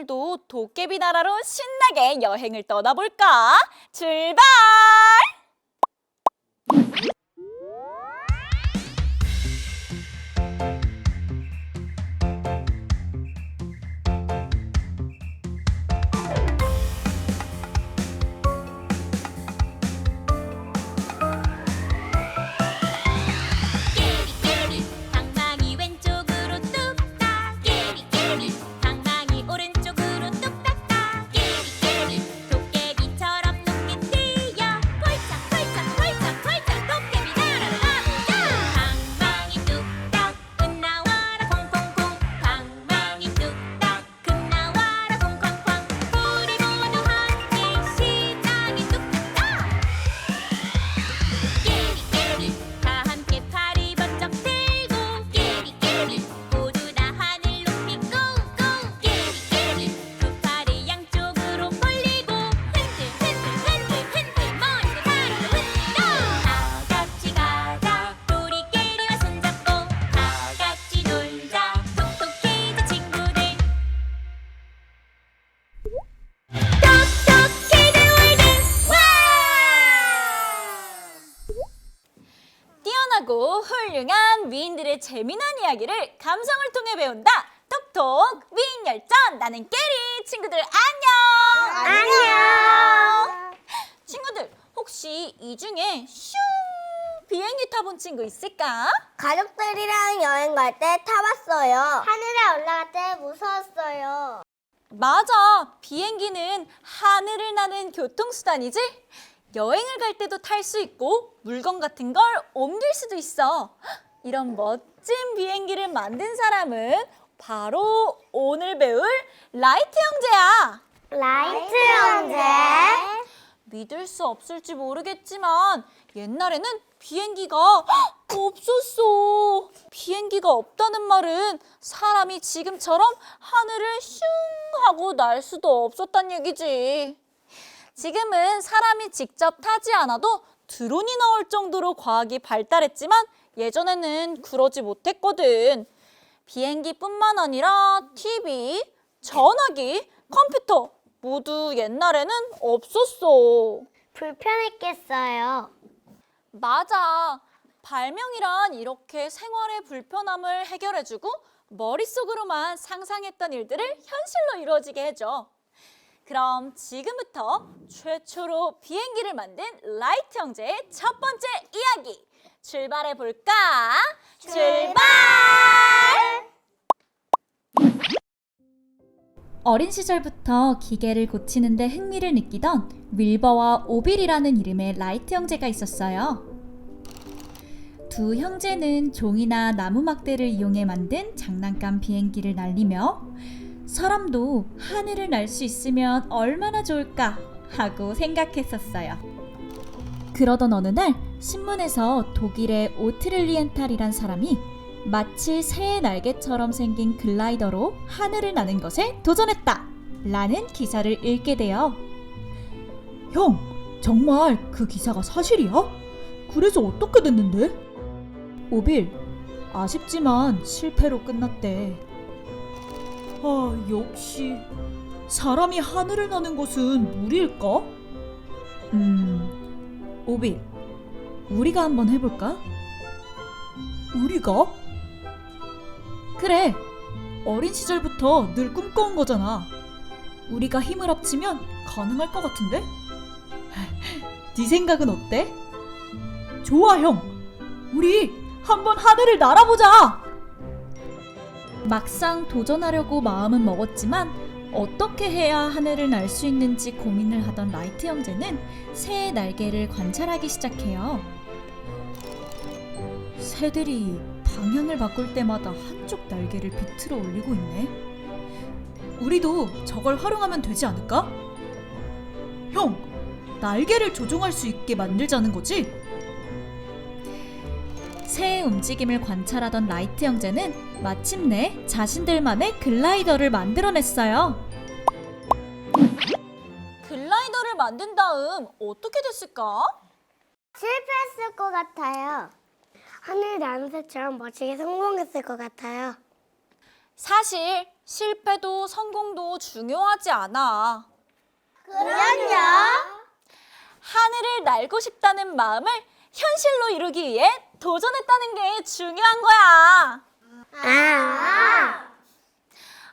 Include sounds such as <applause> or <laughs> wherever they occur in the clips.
오늘도 도깨비 나라로 신나게 여행을 떠나볼까? 출발! 뛰어나고 훌륭한 미인들의 재미난 이야기를 감성을 통해 배운다. 톡톡 미인 열전 나는 깨리 친구들 안녕. 안녕. 친구들 혹시 이 중에 슝 비행기 타본 친구 있을까? 가족들이랑 여행 갈 때 타봤어요. 하늘에 올라갈 때 무서웠어요. 맞아. 비행기는 하늘을 나는 교통수단이지? 여행을 갈 때도 탈 수 있고 물건 같은 걸 옮길 수도 있어. 이런 멋진 비행기를 만든 사람은 바로 오늘 배울 라이트 형제야. 라이트 형제. 믿을 수 없을지 모르겠지만 옛날에는 비행기가 없었어. 비행기가 없다는 말은 사람이 지금처럼 하늘을 슝 하고 날 수도 없었단 얘기지. 지금은 사람이 직접 타지 않아도 드론이 나올 정도로 과학이 발달했지만 예전에는 그러지 못했거든. 비행기뿐만 아니라 TV, 전화기, 컴퓨터 모두 옛날에는 없었어. 불편했겠어요. 맞아. 발명이란 이렇게 생활의 불편함을 해결해주고 머릿속으로만 상상했던 일들을 현실로 이루어지게 해줘. 그럼 지금부터 최초로 비행기를 만든 라이트 형제의 첫 번째 이야기 출발해 볼까? 출발! 어린 시절부터 기계를 고치는데 흥미를 느끼던 윌버와 오빌이라는 이름의 라이트 형제가 있었어요. 두 형제는 종이나 나무 막대를 이용해 만든 장난감 비행기를 날리며 사람도 하늘을 날 수 있으면 얼마나 좋을까 하고 생각했었어요. 그러던 어느 날 신문에서 독일의 오트릴리엔탈이란 사람이 마치 새의 날개처럼 생긴 글라이더로 하늘을 나는 것에 도전했다! 라는 기사를 읽게 돼요. 형, 정말 그 기사가 사실이야? 그래서 어떻게 됐는데? 오빌, 아쉽지만 실패로 끝났대. 아, 역시 사람이 하늘을 나는 것은 무리일까? 음, 오빌, 우리가 한번 해볼까? 우리가? 그래, 어린 시절부터 늘 꿈꿔온 거잖아. 우리가 힘을 합치면 가능할 것 같은데? <laughs> 네 생각은 어때? 좋아, 형. 우리 한번 하늘을 날아보자. 막상 도전하려고 마음은 먹었지만 어떻게 해야 하늘을 날 수 있는지 고민을 하던 라이트 형제는 새의 날개를 관찰하기 시작해요. 새들이 방향을 바꿀 때마다 한쪽 날개를 비틀어 올리고 있네. 우리도 저걸 활용하면 되지 않을까? 형, 날개를 조종할 수 있게 만들자는 거지? 새의 움직임을 관찰하던 라이트 형제는 마침내 자신들만의 글라이더를 만들어냈어요. 글라이더를 만든 다음 어떻게 됐을까? 실패했을 것 같아요. 하늘 나는 새처럼 멋지게 성공했을 것 같아요. 사실 실패도 성공도 중요하지 않아. 그럼요. 하늘을 날고 싶다는 마음을 현실로 이루기 위해 도전했다는 게 중요한 거야. 아.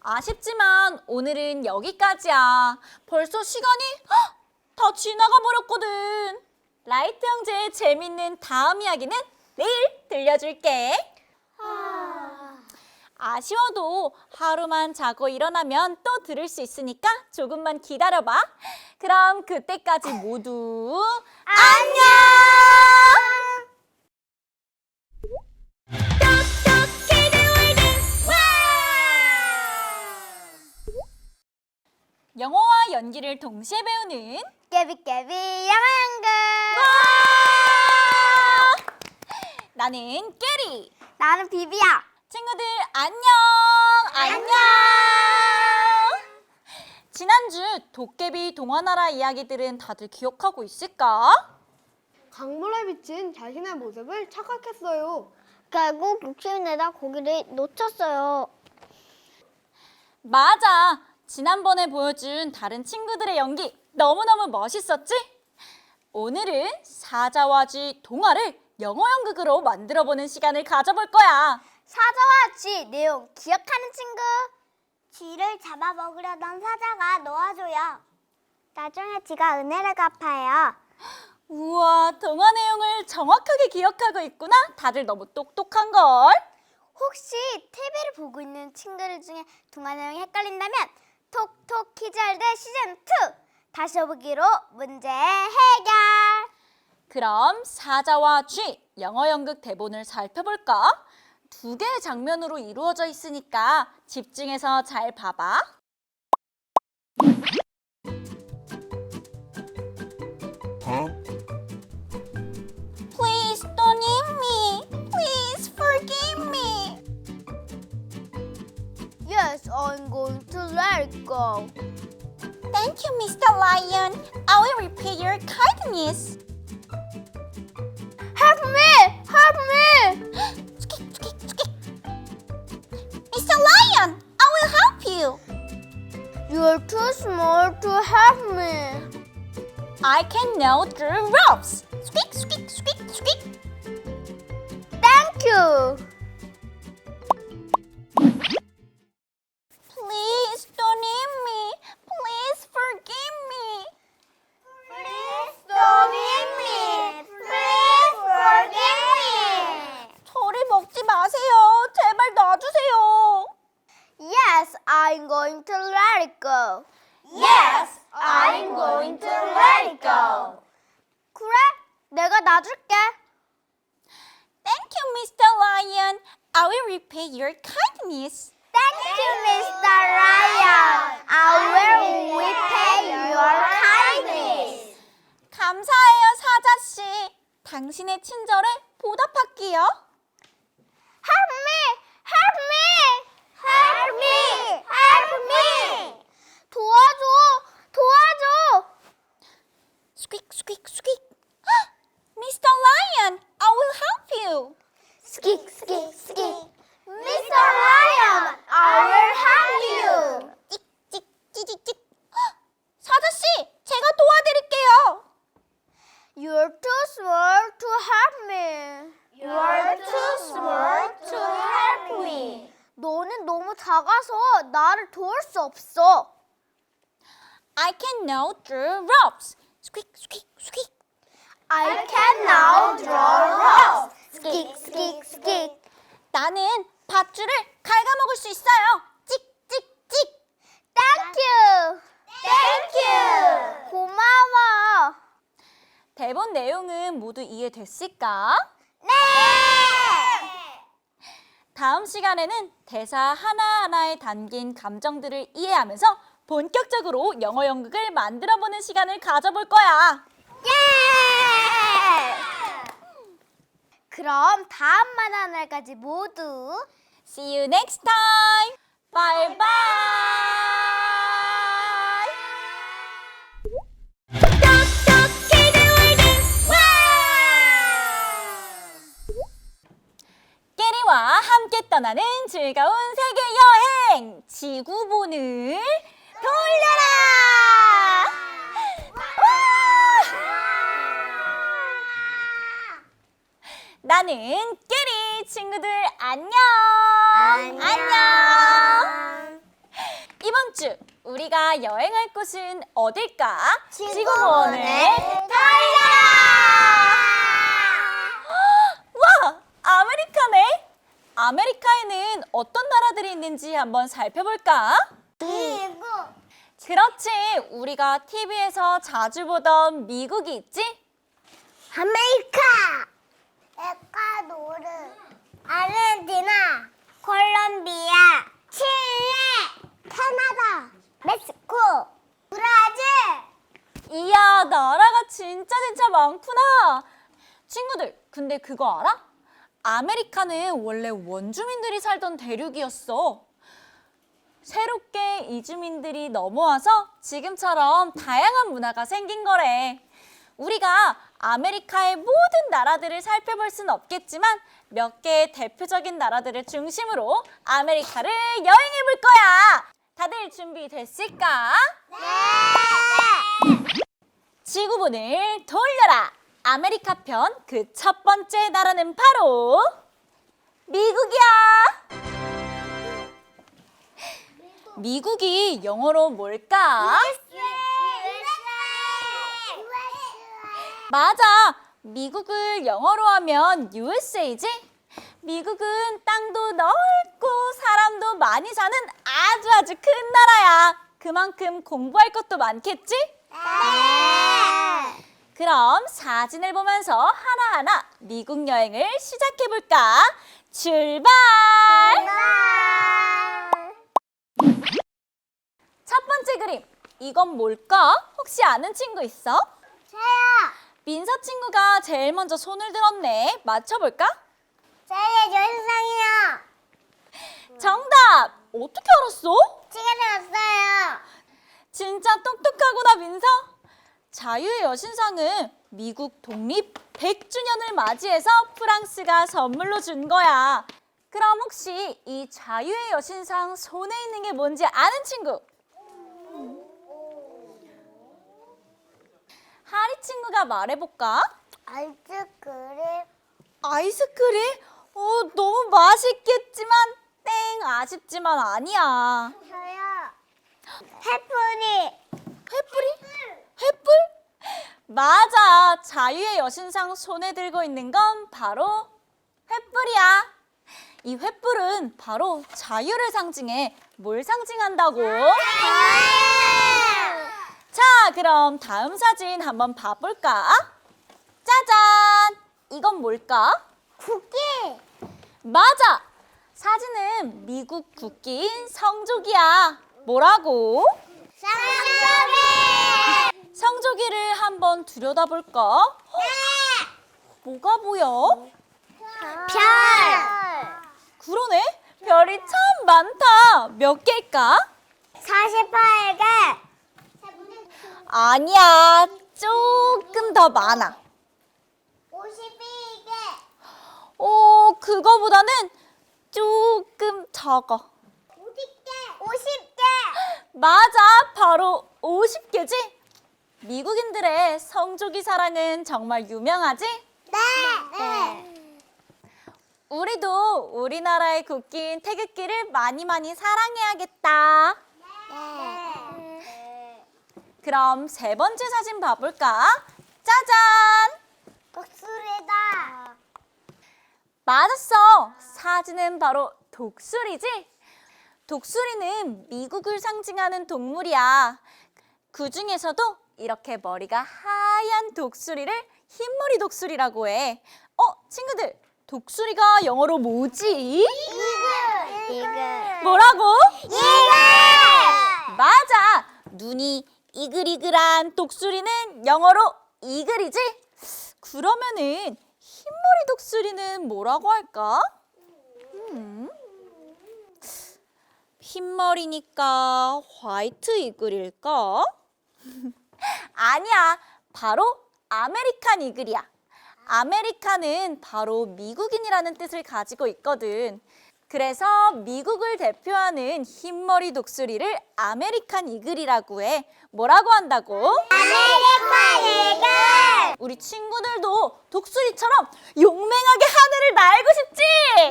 아쉽지만 오늘은 여기까지야. 벌써 시간이 헉, 다 지나가 버렸거든. 라이트 형제의 재밌는 다음 이야기는 내일 들려줄게. 아쉬워도 하루만 자고 일어나면 또 들을 수 있으니까 조금만 기다려봐. 그럼 그때까지 모두 안녕! 영어와 연기를 동시에 배우는 깨비깨비 영어연극. 나는 깨리. 나는 비비야. 친구들 안녕. 안녕. 지난주 도깨비 동화나라 이야기들은 다들 기억하고 있을까? 강물에 비친 자신의 모습을 착각했어요. 결국 욕심내다 고기를 놓쳤어요. 맞아. 지난번에 보여준 다른 친구들의 연기 너무너무 멋있었지? 오늘은 사자와 쥐 동화를 영어 연극으로 만들어보는 시간을 가져볼 거야. 사자와 쥐 내용 기억하는 친구? 쥐를 잡아먹으려던 사자가 놓아줘요. 나중에 쥐가 은혜를 갚아요. 우와, 동화 내용을 정확하게 기억하고 있구나. 다들 너무 똑똑한걸. 혹시 TV를 보고 있는 친구들 중에 동화 내용이 헷갈린다면 톡톡 퀴즈 할대 시즌 2 다시 보기로 문제 해결. 그럼 사자와 쥐 영어 연극 대본을 살펴볼까? 두 개의 장면으로 이루어져 있으니까 집중해서 잘 봐봐. Please Yes, I'm going to let it go. Thank you, Mr. Lion. I will repay your kindness. Help me! Help me! Mr. Lion, I will help you. You're too small to help me. I can know through ropes. 스킥 스킥 스킥. 나는 밧줄을 갉아먹을 수 있어요. 찍찍찍. Thank you. Thank you. 고마워. 대본 내용은 모두 이해됐을까? 네. 다음 시간에는 대사 하나하나에 담긴 감정들을 이해하면서 본격적으로 영어 연극을 만들어보는 시간을 가져볼 거야. 예! 그럼 다음 만난 날까지 모두 See you next time. Bye bye. 똑똑해도 월드 와 깨리와 함께 떠나는 즐거운 세계 여행. 지구본을 돌려 나는 깨리 친구들 안녕. 안녕. 이번 주 우리가 여행할 곳은 어딜까? 지구본을 와, 아메리카네. 아메리카에는 어떤 나라들이 있는지 한번 살펴볼까? 미국 그렇지. 우리가 TV에서 자주 보던 미국이 있지? 아메리카 에콰도르 아르헨티나 콜롬비아 칠레 캐나다 멕시코 브라질 이야, 나라가 진짜 진짜 많구나. 친구들, 근데 그거 알아? 아메리카는 원래 원주민들이 살던 대륙이었어. 새롭게 이주민들이 넘어와서 지금처럼 다양한 문화가 생긴 거래. 우리가 아메리카의 모든 나라들을 살펴볼 순 없겠지만 몇 개의 대표적인 나라들을 중심으로 아메리카를 여행해 볼 거야. 다들 준비됐을까? 지구본을 돌려라! 아메리카 편 그 첫 번째 나라는 바로 미국이야! 미국이 영어로 뭘까? 맞아! 미국을 영어로 하면 USA지? 미국은 땅도 넓고 사람도 많이 사는 아주 아주 큰 나라야. 그만큼 공부할 것도 많겠지? 그럼 사진을 보면서 하나하나 미국 여행을 시작해 볼까? 출발! 첫 번째 그림. 이건 뭘까? 혹시 아는 친구 있어? 저요 민서 친구가 제일 먼저 손을 들었네. 맞춰볼까? 저의 연상이요 정답! 어떻게 알았어? 제가 들었어요 진짜 똑똑하구나, 민서. 자유의 여신상은 미국 독립 100주년을 맞이해서 프랑스가 선물로 준 거야. 그럼 혹시 이 자유의 여신상 손에 있는 게 뭔지 아는 친구? 하리 친구가 말해볼까? 아이스크림 아이스크림? 어, 너무 맛있겠지만 땡 아쉽지만 아니야. 저요 해프리 횃불이? 횃불? 맞아. 자유의 여신상 손에 들고 있는 건 바로 횃불이야. 이 횃불은 바로 자유를 상징해 뭘 상징한다고? 자, 그럼 다음 사진 한번 봐볼까? 짜잔! 이건 뭘까? 쿠키 맞아! 사진은 미국 국기인 성조기야. 뭐라고? 쌍둥이 성조기를 한번 들여다볼까? 어? 뭐가 보여? 별 그러네. 별이 참 많다. 몇 개일까? 48개 아니야. 조금 더 많아. 52개 오, 그거보다는 조금 적어. 50개 50개 맞아. 바로 50개지? 미국인들의 성조기 사랑은 정말 유명하지? 네. 네. 우리도 우리나라의 국기인 태극기를 많이 많이 사랑해야겠다. 네. 그럼 세 번째 사진 봐볼까? 짜잔! 독수리다. 맞았어. 사진은 바로 독수리지? 독수리는 미국을 상징하는 동물이야. 그 중에서도 이렇게 머리가 하얀 독수리를 흰머리 독수리라고 해. 어, 친구들, 독수리가 영어로 뭐지? 이글. 이글. 뭐라고? 이글. 맞아. 눈이 이글이글한 독수리는 영어로 이글이지? 그러면은 흰머리 독수리는 뭐라고 할까? 음. 흰머리니까 화이트 이글일까? <laughs> 아니야. 바로 아메리칸 이글이야. 아메리칸은 바로 미국인이라는 뜻을 가지고 있거든. 그래서 미국을 대표하는 흰머리 독수리를 아메리칸 이글이라고 해. 뭐라고 한다고? 아메리칸 이글! 우리 친구들도 독수리처럼 용맹하게 하늘을 날고 싶지?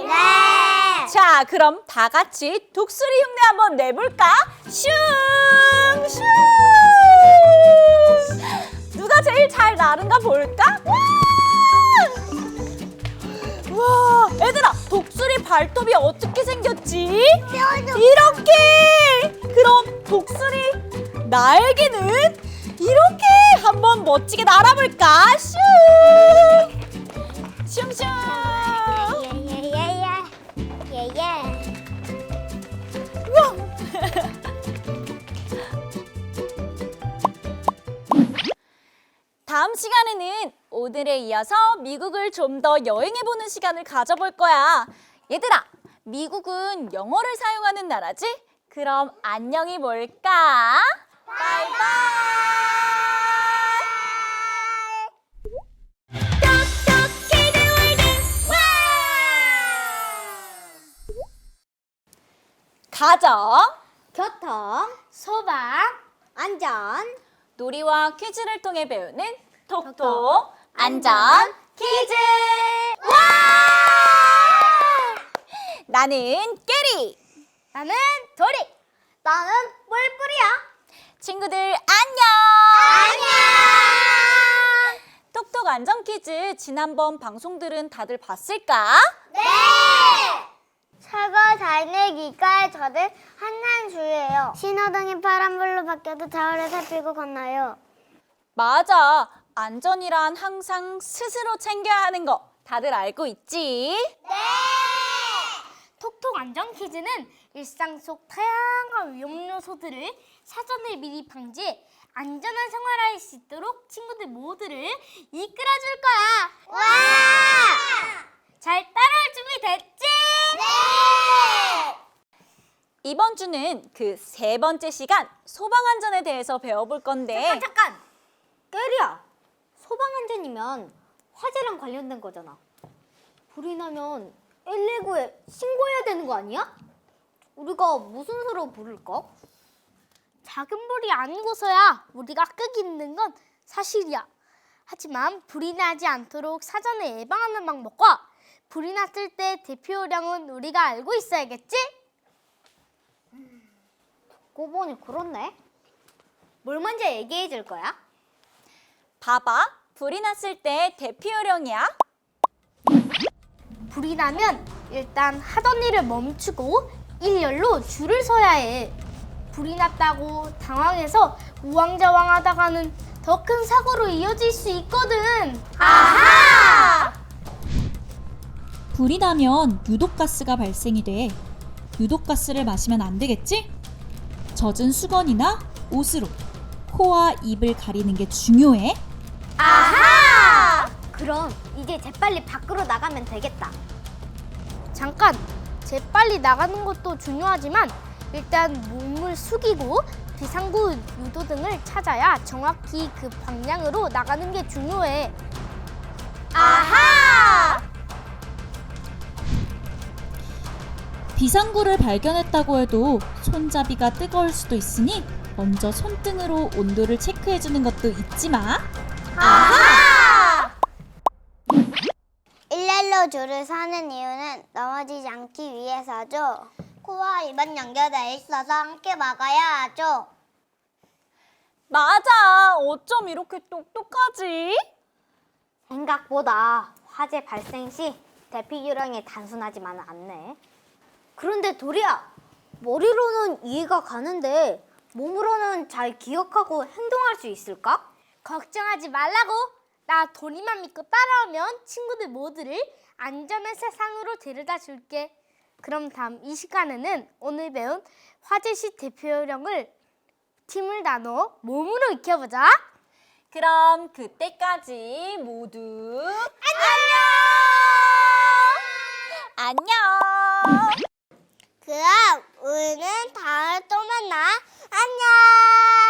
네! 자, 그럼 다 같이 독수리 흉내 한번 내볼까? 슝! 슝! 누가 제일 잘 나른가 볼까? 와! 와, 얘들아, 독수리 발톱이 어떻게 생겼지? 이렇게! 그럼 독수리 날개는 이렇게 한번 멋지게 날아볼까? 슝! 슝슝! 예예예예 예예 다음 시간에는 오늘에 이어서 미국을 좀 더 여행해보는 시간을 가져볼 거야. 얘들아, 미국은 영어를 사용하는 나라지? 그럼 안녕이 뭘까? 바이바이! 가정, 교통 소방 안전 놀이와 퀴즈를 통해 배우는 톡톡 안전 퀴즈! 와! 나는 깨리! 나는 도리 나는 뿔뿔이야 친구들 안녕! 안녕 톡톡 안전 퀴즈 지난번 방송들은 다들 봤을까? 네 사과 달내기가 저를 한난주예요 신호등이 파란불로 바뀌어도 좌우를 살피고 건너요 맞아. 안전이란 항상 스스로 챙겨야 하는 거 다들 알고 있지? 네 톡톡 안전 퀴즈는 일상 속 다양한 위험 요소들을 사전에 미리 방지해 안전한 생활할 수 있도록 친구들 모두를 이끌어줄 거야. 와! 잘 따라올 준비 됐지? 네! 이번 주는 그 세 번째 시간 소방 안전에 대해서 배워볼 건데 잠깐! 깨리야, 소방 안전이면 화재랑 관련된 거잖아. 불이 나면 119에 신고해야 되는 거 아니야? 우리가 무슨 수로 부를까? 작은 불이 아니고서야 우리가 끄기 힘든 건 사실이야. 하지만 불이 나지 않도록 사전에 예방하는 방법과 불이 났을 때 대피 요령은 우리가 알고 있어야겠지? 듣고 보니 그렇네. 뭘 먼저 얘기해 줄 거야? 봐봐. 불이 났을 때 대피 요령이야. 불이 나면 일단 하던 일을 멈추고 일렬로 줄을 서야 해. 불이 났다고 당황해서 우왕좌왕하다가는 더 큰 사고로 이어질 수 있거든. 아하! 불이 나면 유독가스가 발생이 돼. 유독가스를 마시면 안 되겠지? 젖은 수건이나 옷으로 코와 입을 가리는 게 중요해. 아하! 그럼 이제 재빨리 밖으로 나가면 되겠다. 잠깐, 재빨리 나가는 것도 중요하지만 일단 몸을 숙이고 비상구 유도 등을 찾아야 정확히 그 방향으로 나가는 게 중요해. 아하! 비상구를 발견했다고 해도 손잡이가 뜨거울 수도 있으니 먼저 손등으로 온도를 체크해주는 것도 잊지 마. 일렬로 줄을 서는 이유는 넘어지지 않기 위해서죠. 코와 입은 연결돼 있어서 함께 막아야 하죠. 맞아. 어쩜 이렇게 똑똑하지? 생각보다 화재 발생 시 대피 요령이 단순하지만은 않네. 그런데 도리야, 머리로는 이해가 가는데 몸으로는 잘 기억하고 행동할 수 있을까? 걱정하지 말라고. 나 도리만 믿고 따라오면 친구들 모두를 안전한 세상으로 데려다 줄게. 그럼 다음 이 시간에는 오늘 배운 화재 시 대피 요령을 팀을 나눠 몸으로 익혀보자. 그럼 그때까지 모두 안녕! 안녕! 그럼 우리는 다음에 또 만나. 안녕.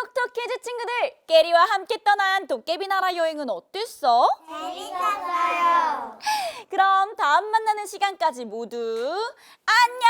톡톡 퀴즈 친구들, 깨리와 함께 떠난 도깨비 나라 여행은 어땠어? 재밌었어요. <laughs> 그럼 다음 만나는 시간까지 모두 안녕!